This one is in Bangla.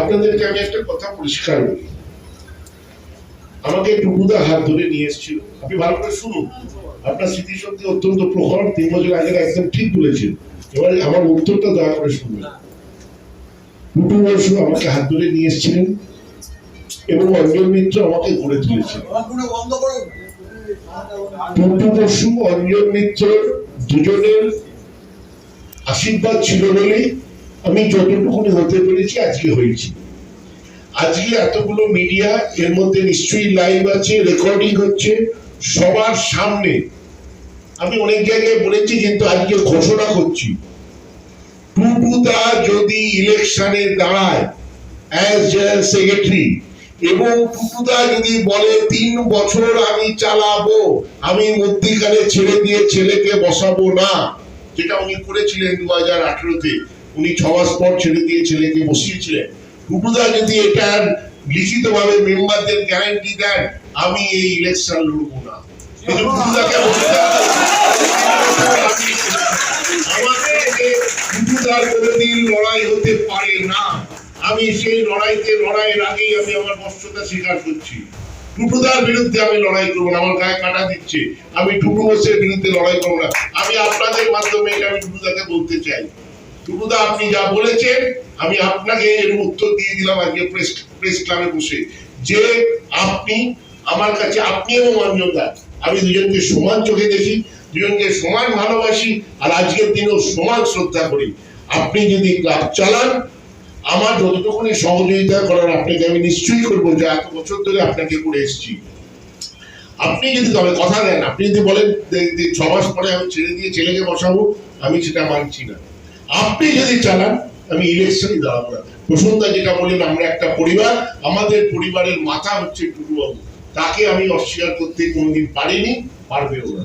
আপনাদেরকে আমি একটা কথা পরিষ্কার বলি। আমাকে টুকুদা হাত ধরে নিয়ে এসেছিল। আপনি ভালো করে শুনুন। আপনার স্মৃতিশক্তি অত্যন্ত প্রখর, তিন বছর আগে একদম ঠিক বলেছেন। এবারে আমার উত্তরটা দয়া করে শুনবেন টুটু বর্ষ আমাকে হাত ধরে নিয়ে এসেছিলেন এবং অঞ্জন মিত্র আমাকে গড়ে তুলেছিলেন টুটু বসু, অঞ্জন মিত্র দুজনের আশীর্বাদ ছিল বলেই আমি যতটুকুনি হতে পেরেছি আজকে হয়েছি। আজকে এতগুলো মিডিয়া এর মধ্যে নিশ্চয়ই লাইভ আছে রেকর্ডিং হচ্ছে, সবার সামনে। আমি অনেক জায়গায় বলেছি, কিন্তু আজকে ঘোষণা করছি। টুটুদা যদি ইলেকশনে দাঁড়ায় অ্যাজ সেক্রেটারি এবং টুটুদা যদি বলে, তিন বছর আমি চালাবো, আমি মধ্যিখানে ছেড়ে দিয়ে ছেলেকে বসাবো না, যেটা উনি করেছিলেন দু হাজার আঠেরোতে উনি ছ মাস পর ছেড়ে দিয়ে ছেলেকে বসিয়েছিলেন। টুটুদা যদি এটা লিখিত ভাবে মেম্বারদের গ্যারান্টি দেন, আমি এই ইলেকশন লড়বো না। লড়াই হতে পারে না, আমি সেই লড়াইতে লড়াইয়ের আগেই আমি আমার স্বীকার করছি। বিরুদ্ধে আমি লড়াই করব না, আমার গায়ে কাটা দিচ্ছে। আমি টুটু বসের বিরুদ্ধে লড়াই করব না। আমি আপনাদের মাধ্যমে এটা আমি টুটুদাকে বলতে চাই। টুটুদা আপনি যা বলেছেন, আমি আপনাকে এর উত্তর দিয়ে দিলাম আজকে প্রেস প্রেস ক্লাবে বসে। যে আপনি, আমার কাছে আপনি এবং অঞ্জনদা আমি দুজনকে সমান চোখে দেখি, দুজনকে সমান ভালোবাসি, আর আজকের দিনেও সমান শ্রদ্ধা করি। আপনি যদি ক্লাব চালান, আমার যতটুকুনি সহযোগিতা করার আপনাকে আমি নিশ্চয়ই করব, যে এত বছর ধরে আপনাকে করে এসেছি। আপনি যদি তবে কথা দেন, আপনি যদি বলেন ছ মাস পরে আমি ছেড়ে দিয়ে ছেলেকে বসাবো, আমি সেটা মানছি না। আপনি যদি চালান, আমি ইলেকশনই দাঁড়াবো না। প্রসন্দা যেটা বললেন, আমরা একটা পরিবার, আমাদের পরিবারের মাথা হচ্ছে টুটুবাবু তাকে আমি অস্বীকার করতে কোনোদিন পারিনি, পারবেও না।